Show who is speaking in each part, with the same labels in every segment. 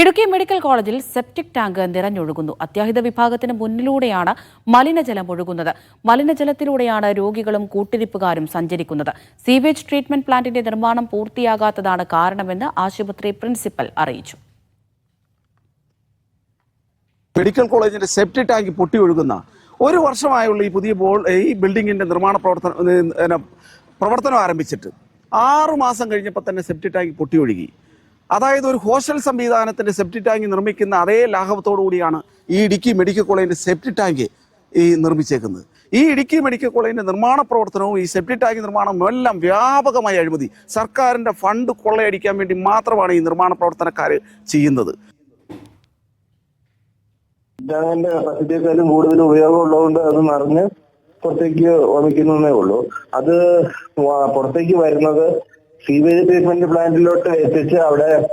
Speaker 1: Idukki medical കോളേജിൽ septic tank നിറഞ്ഞൊഴുകുന്നു. അത്യാഹിത വിഭാഗത്തിന് മുന്നിലൂടെയാണ് മലിനജലം ഒഴുകുന്നത്. മലിനജലത്തിലൂടെയാണ് രോഗികളും കൂട്ടിരിപ്പുകാരും സഞ്ചരിക്കുന്നത്. സീവേജ് ട്രീറ്റ്മെന്റ് പ്ലാന്റിന്റെ നിർമ്മാണം പൂർത്തിയാകാത്തതാണ് കാരണമെന്ന് ആശുപത്രി പ്രിൻസിപ്പൽ അറിയിച്ചു.
Speaker 2: മെഡിക്കൽ കോളേജിന്റെ സെപ്റ്റി ടാങ്ക് പൊട്ടി ഒഴുകുന്ന ഒരു വർഷമായുള്ള ഈ പുതിയ ബോൾ ഈ ബിൽഡിങ്ങിന്റെ നിർമ്മാണ പ്രവർത്തനം പ്രവർത്തനം ആരംഭിച്ചിട്ട് ആറു മാസം കഴിഞ്ഞപ്പോൾ തന്നെ സെപ്റ്റി ടാങ്ക് പൊട്ടി ഒഴുകി അതായത് ഒരു ഹോസ്റ്റൽ സംവിധാനത്തിന്റെ സെപ്റ്റി ടാങ്ക് നിർമ്മിക്കുന്ന അതേ ലാഘവത്തോടു കൂടിയാണ് ഈ ഇടുക്കി മെഡിക്കൽ കോളേജിന്റെ സെപ്റ്റി ടാങ്ക് ഈ നിർമ്മിച്ചേക്കുന്നത്. ഈ ഇടുക്കി മെഡിക്കൽ കോളേജിന്റെ നിർമ്മാണ പ്രവർത്തനവും ഈ സെപ്റ്റി ടാങ്ക് നിർമ്മാണവും എല്ലാം വ്യാപകമായി അഴിമതി. സർക്കാരിന്റെ ഫണ്ട് കൊള്ളയടിക്കാൻ വേണ്ടി മാത്രമാണ് ഈ നിർമ്മാണ പ്രവർത്തനക്കാർ ചെയ്യുന്നത്.
Speaker 3: കൂടുതൽ ഉപയോഗമുള്ളതുകൊണ്ട് അത് നിറഞ്ഞ് പുറത്തേക്ക് വമിക്കുന്നതേ ഉള്ളൂ. അത് പുറത്തേക്ക് വരുന്നത് സീവേജ് ട്രീറ്റ്മെന്റ് പ്ലാന്റിലോട്ട് എത്തിച്ച് അവിടെ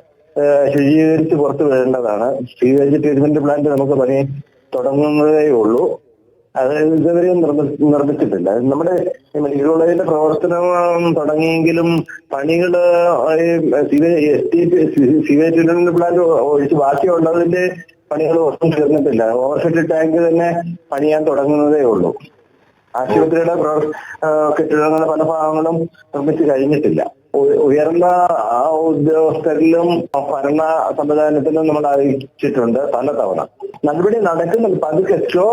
Speaker 3: ശുചീകരിച്ച് പുറത്ത് വിടേണ്ടതാണ് സീവേജ് ട്രീറ്റ്മെന്റ് പ്ലാന്റ് നമുക്ക് പണി തുടങ്ങുന്നതേ ഉള്ളൂ. അത് ഇതുവരെ നിർമ്മി- നിർമ്മിച്ചിട്ടില്ല. നമ്മുടെ മെഡിക്കൽ പ്രവർത്തനം തുടങ്ങിയെങ്കിലും പണികൾ സീവേജ് ട്രീറ്റ്മെന്റ് പ്ലാന്റ് ഒഴിച്ച് ബാക്കിയുള്ളതിന്റെ പണികൾ ഒന്നും തീർന്നിട്ടില്ല. ഓവർഹെഡ് ടാങ്ക് തന്നെ പണിയാൻ തുടങ്ങുന്നതേ ഉള്ളൂ. ആശുപത്രിയുടെ കെട്ടിടങ്ങളുടെ പല ഭാഗങ്ങളും നിർമ്മിച്ചു കഴിഞ്ഞിട്ടില്ല. ഉയർന്ന ഉദ്യോഗസ്ഥരിലും ഭരണ സംവിധാനത്തിലും നമ്മൾ അറിയിച്ചിട്ടുണ്ട് പലതവണ നടപടി നടക്കുന്നുണ്ട്. പതുക്കെ സ്ലോ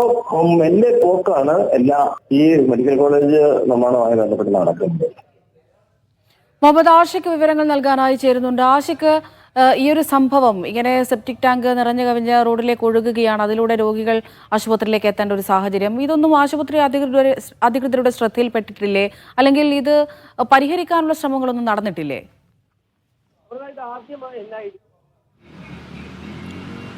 Speaker 3: മെല്ലെ പോക്കാണ് എല്ലാ ഈ മെഡിക്കൽ കോളേജ് നിർമ്മാണവുമായി ബന്ധപ്പെട്ട് നടക്കുന്നത്.
Speaker 1: മുഹമ്മദ് ആഷിക്ക് വിവരങ്ങൾ നൽകാനായി ചേരുന്നുണ്ട്. ആഷിക്ക് ഈ ഒരു സംഭവം ഇങ്ങനെ സെപ്റ്റിക് ടാങ്ക് നിറഞ്ഞു കവിഞ്ഞ റോഡിലേക്ക് ഒഴുകുകയാണ്. അതിലൂടെ രോഗികൾ ആശുപത്രിയിലേക്ക് എത്തേണ്ട ഒരു സാഹചര്യം. ഇതൊന്നും ആശുപത്രി അധികൃതരുടെ അധികൃതരുടെ ശ്രദ്ധയിൽപ്പെട്ടിട്ടില്ലേ? അല്ലെങ്കിൽ ഇത് പരിഹരിക്കാനുള്ള ശ്രമങ്ങളൊന്നും നടന്നിട്ടില്ലേ?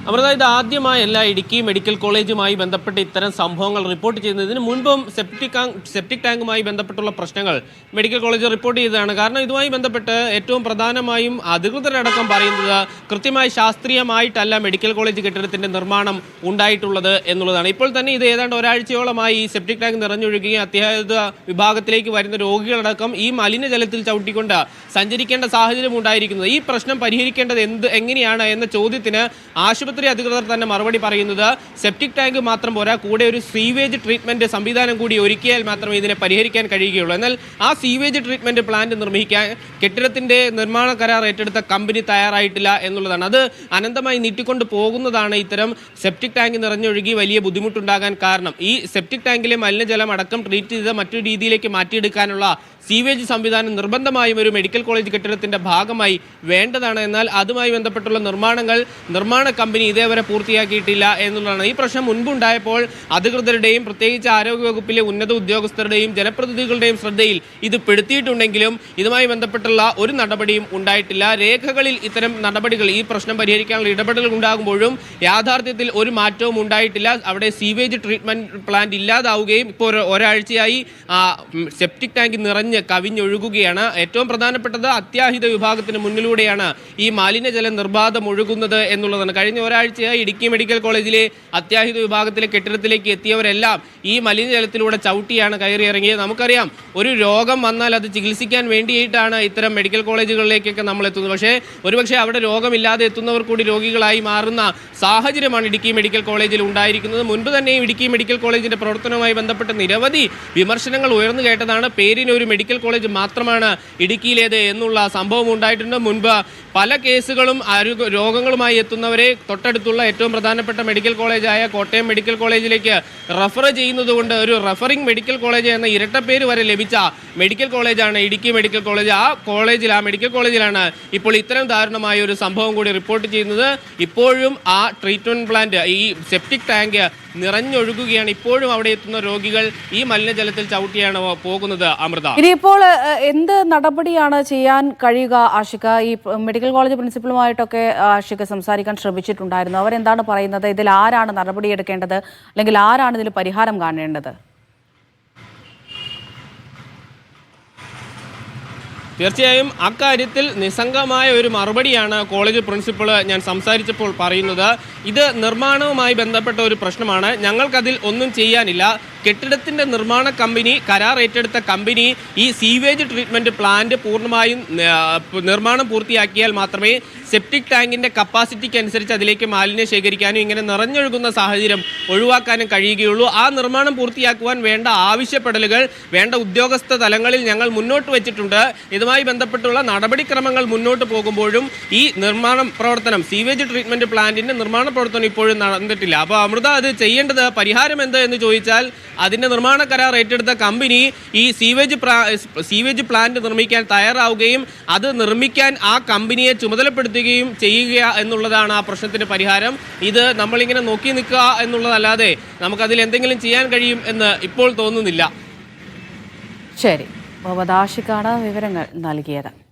Speaker 4: അമൃത ഇത് ആദ്യമായല്ല ഇടുക്കി മെഡിക്കൽ കോളേജുമായി ബന്ധപ്പെട്ട് ഇത്തരം സംഭവങ്ങൾ റിപ്പോർട്ട് ചെയ്യുന്നതിന് മുൻപും സെപ്റ്റിക് സെപ്റ്റിക് ടാങ്കുമായി ബന്ധപ്പെട്ടുള്ള പ്രശ്നങ്ങൾ മെഡിക്കൽ കോളേജ് റിപ്പോർട്ട് ചെയ്തതാണ്. കാരണം ഇതുമായി ബന്ധപ്പെട്ട് ഏറ്റവും പ്രധാനമായും അധികൃതരടക്കം പറയുന്നത് കൃത്യമായി ശാസ്ത്രീയമായിട്ടല്ല മെഡിക്കൽ കോളേജ് കെട്ടിടത്തിന്റെ നിർമ്മാണം ഉണ്ടായിട്ടുള്ളത് എന്നുള്ളതാണ്. ഇപ്പോൾ തന്നെ ഇത് ഏതാണ്ട് ഒരാഴ്ചയോളമായി ഈ സെപ്റ്റിക് ടാങ്ക് നിറഞ്ഞൊഴുകുകയും അത്യാഹിത വിഭാഗത്തിലേക്ക് വരുന്ന രോഗികളടക്കം ഈ മലിനജലത്തിൽ ചവിട്ടിക്കൊണ്ട് സഞ്ചരിക്കേണ്ട സാഹചര്യം ഉണ്ടായിരിക്കുന്നത്. ഈ പ്രശ്നം പരിഹരിക്കേണ്ടത് എന്ത് എങ്ങനെയാണ് എന്ന ചോദ്യത്തിന് ആശുപത്രി അധികൃതർ തന്നെ മറുപടി പറയുന്നത് സെപ്റ്റിക് ടാങ്ക് മാത്രം പോരാ കൂടെ ഒരു സീവേജ് ട്രീറ്റ്മെന്റ് സംവിധാനം കൂടി ഒരുക്കിയാൽ മാത്രമേ ഇതിനെ പരിഹരിക്കാൻ കഴിയുകയുള്ളൂ. എന്നാൽ ആ സീവേജ് ട്രീറ്റ്മെന്റ് പ്ലാന്റ് നിർമ്മിക്കാൻ കെട്ടിടത്തിന്റെ നിർമ്മാണ കരാർ ഏറ്റെടുത്ത കമ്പനി തയ്യാറായിട്ടില്ല എന്നുള്ളതാണ്. അത് അനന്തമായി നീട്ടിക്കൊണ്ട് പോകുന്നതാണ് ഇത്തരം സെപ്റ്റിക് ടാങ്ക് നിറഞ്ഞൊഴുകി വലിയ ബുദ്ധിമുട്ടുണ്ടാകാൻ കാരണം. ഈ സെപ്റ്റിക് ടാങ്കിലെ മലിനജലം അടക്കം ട്രീറ്റ് ചെയ്ത് മറ്റൊരു രീതിയിലേക്ക് മാറ്റിയെടുക്കാനുള്ള സീവേജ് സംവിധാനം നിർബന്ധമായും ഒരു മെഡിക്കൽ കോളേജ് കെട്ടിടത്തിന്റെ ഭാഗമായി വേണ്ടതാണ്. എന്നാൽ അതുമായി ബന്ധപ്പെട്ടുള്ള നിർമ്മാണങ്ങൾ നിർമ്മാണ കമ്പനി ഇതേവരെ പൂർത്തിയാക്കിയിട്ടില്ല എന്നുള്ളതാണ്. ഈ പ്രശ്നം മുൻപുണ്ടായപ്പോൾ അധികൃതരുടെയും പ്രത്യേകിച്ച് ആരോഗ്യവകുപ്പിലെ ഉന്നത ഉദ്യോഗസ്ഥരുടെയും ജനപ്രതിനിധികളുടെയും ശ്രദ്ധയിൽ ഇത് പെടുത്തിയിട്ടുണ്ടെങ്കിലും ഇതുമായി ബന്ധപ്പെട്ടുള്ള ഒരു നടപടിയും ഉണ്ടായിട്ടില്ല. രേഖകളിൽ ഇത്തരം നടപടികൾ ഈ പ്രശ്നം പരിഹരിക്കാനുള്ള ഇടപെടലുകൾ ഉണ്ടാകുമ്പോഴും യാഥാർത്ഥ്യത്തിൽ ഒരു മാറ്റവും ഉണ്ടായിട്ടില്ല. അവിടെ സീവേജ് ട്രീറ്റ്മെന്റ് പ്ലാന്റ് ഇല്ലാതാവുകയും ഇപ്പോൾ ഒരാഴ്ചയായി സെപ്റ്റിക് ടാങ്ക് നിറഞ്ഞ് കവിഞ്ഞൊഴുകുകയാണ്. ഏറ്റവും പ്രധാനപ്പെട്ടത് അത്യാഹിത വിഭാഗത്തിന് മുന്നിലൂടെയാണ് ഈ മാലിന്യജലം നിർബാധം ഒഴുകുന്നത് എന്നുള്ളതാണ്. കഴിഞ്ഞ ഒരാഴ്ചയായി ഇടുക്കി മെഡിക്കൽ കോളേജിലെ അത്യാഹിത വിഭാഗത്തിലെ കെട്ടിടത്തിലേക്ക് എത്തിയവരെല്ലാം ഈ മലിനജലത്തിലൂടെ ചവിട്ടിയാണ് കയറി ഇറങ്ങിയത് നമുക്കറിയാം ഒരു രോഗം വന്നാൽ അത് ചികിത്സിക്കാൻ വേണ്ടിയിട്ടാണ് ഇത്തരം മെഡിക്കൽ കോളേജുകളിലേക്കൊക്കെ നമ്മൾ എത്തുന്നത്. പക്ഷേ ഒരുപക്ഷെ അവിടെ രോഗമില്ലാതെ എത്തുന്നവർ കൂടി രോഗികളായി മാറുന്ന സാഹചര്യമാണ് ഇടുക്കി മെഡിക്കൽ കോളേജിൽ ഉണ്ടായിരിക്കുന്നത്. മുൻപ് തന്നെയും ഇടുക്കി മെഡിക്കൽ കോളേജിന്റെ പ്രവർത്തനവുമായി ബന്ധപ്പെട്ട് നിരവധി വിമർശനങ്ങൾ ഉയർന്നു കേട്ടതാണ്. പേരിന് ഒരു മെഡിക്കൽ കോളേജ് മാത്രമാണ് ഇടുക്കിയിലേത് എന്നുള്ള സംഭവം ഉണ്ടായിട്ടുണ്ട്. മുൻപ് പല കേസുകളും രോഗങ്ങളുമായി എത്തുന്നവരെ തൊട്ടടുത്തുള്ള ഏറ്റവും പ്രധാനപ്പെട്ട മെഡിക്കൽ കോളേജായ കോട്ടയം മെഡിക്കൽ കോളേജിലേക്ക് റഫർ ചെയ്യുന്നതുകൊണ്ട് ഒരു റഫറിംഗ് മെഡിക്കൽ കോളേജ് എന്ന ഇരട്ടപ്പേര് വരെ ലഭിച്ച മെഡിക്കൽ കോളേജാണ് ഇടുക്കി മെഡിക്കൽ കോളേജ്. ആ കോളേജിൽ ആ മെഡിക്കൽ കോളേജിലാണ് ഇപ്പോൾ ഇത്തരം ദാരുണമായ ഒരു സംഭവം കൂടി റിപ്പോർട്ട് ചെയ്യുന്നത്. ഇപ്പോഴും ആ ട്രീറ്റ്മെന്റ് പ്ലാന്റ് ഈ സെപ്റ്റിക് ടാങ്ക് നിറഞ്ഞൊഴുകുകയാണ്. ഇപ്പോഴും അവിടെ എത്തുന്ന രോഗികൾ ഈ മലിനജലത്തിൽ ചവിട്ടിയാണ് പോകുന്നത് അമൃത.
Speaker 1: ഇനിയിപ്പോൾ എന്ത് നടപടിയാണ് ചെയ്യാൻ കഴിയുക ആഷിക? ഈ മെഡിക്കൽ കോളേജ് പ്രിൻസിപ്പളുമായിട്ടൊക്കെ ആഷിക സംസാരിക്കാൻ ശ്രമിച്ചിട്ടുണ്ടായിരുന്നു. അവരെന്താണ് പറയുന്നത്? ഇതിൽ ആരാണ് നടപടിയെടുക്കേണ്ടത്? അല്ലെങ്കിൽ ആരാണ് ഇതിൽ പരിഹാരം കാണേണ്ടത്?
Speaker 4: തീർച്ചയായും അക്കാര്യത്തിൽ നിസ്സംഗമായ ഒരു മറുപടിയാണ് കോളേജ് പ്രിൻസിപ്പൾ ഞാൻ സംസാരിച്ചപ്പോൾ പറയുന്നത്. ഇത് നിർമ്മാണവുമായി ബന്ധപ്പെട്ട ഒരു പ്രശ്നമാണ്. ഞങ്ങൾക്കതിൽ ഒന്നും ചെയ്യാനില്ല. കെട്ടിടത്തിന്റെ നിർമ്മാണ കമ്പനി കരാർ ഏറ്റെടുത്ത കമ്പനി ഈ സീവേജ് ട്രീറ്റ്മെന്റ് പ്ലാന്റ് പൂർണമായും നിർമ്മാണം പൂർത്തിയാക്കിയാൽ മാത്രമേ സെപ്റ്റിക് ടാങ്കിന്റെ കപ്പാസിറ്റിക്ക് അനുസരിച്ച് അതിലേക്ക് മാലിന്യം ശേഖരിക്കാനും ഇങ്ങനെ നിറഞ്ഞൊഴുകുന്ന സാഹചര്യം ഒഴിവാക്കാനും കഴിയുകയുള്ളൂ. ആ നിർമ്മാണം പൂർത്തിയാക്കുവാൻ വേണ്ട ആവശ്യപ്പെടലുകൾ വേണ്ട ഉദ്യോഗസ്ഥ തലങ്ങളിൽ ഞങ്ങൾ മുന്നോട്ട് വെച്ചിട്ടുണ്ട്. ഇതുമായി ബന്ധപ്പെട്ടുള്ള നടപടിക്രമങ്ങൾ മുന്നോട്ട് പോകുമ്പോഴും ഈ നിർമ്മാണ പ്രവർത്തനം സീവേജ് ട്രീറ്റ്മെന്റ് പ്ലാന്റിന്റെ നിർമ്മാണ പ്രവർത്തനം ഇപ്പോഴും നടന്നിട്ടില്ല. അപ്പോൾ അമൃത അത് ചെയ്യേണ്ടത് പരിഹാരം എന്ത് എന്ന് ചോദിച്ചാൽ അതിന്റെ നിർമ്മാണ കരാർ ഏറ്റെടുത്ത കമ്പനി ഈ സീവേജ് സീവേജ് പ്ലാന്റ് നിർമ്മിക്കാൻ തയ്യാറാവുകയും അത് നിർമ്മിക്കാൻ ആ കമ്പനിയെ ചുമതലപ്പെടുത്തുകയും ചെയ്യുക എന്നുള്ളതാണ് ആ പ്രശ്നത്തിന് പരിഹാരം. ഇത് നമ്മളിങ്ങനെ നോക്കി നിൽക്കുക എന്നുള്ളതല്ലാതെ നമുക്കതിൽ എന്തെങ്കിലും ചെയ്യാൻ കഴിയും എന്ന് ഇപ്പോൾ തോന്നുന്നില്ല.
Speaker 1: ശരി. മുഹമ്മദ് ആഷിഖാണ് വിവരങ്ങൾ നൽകിയത്.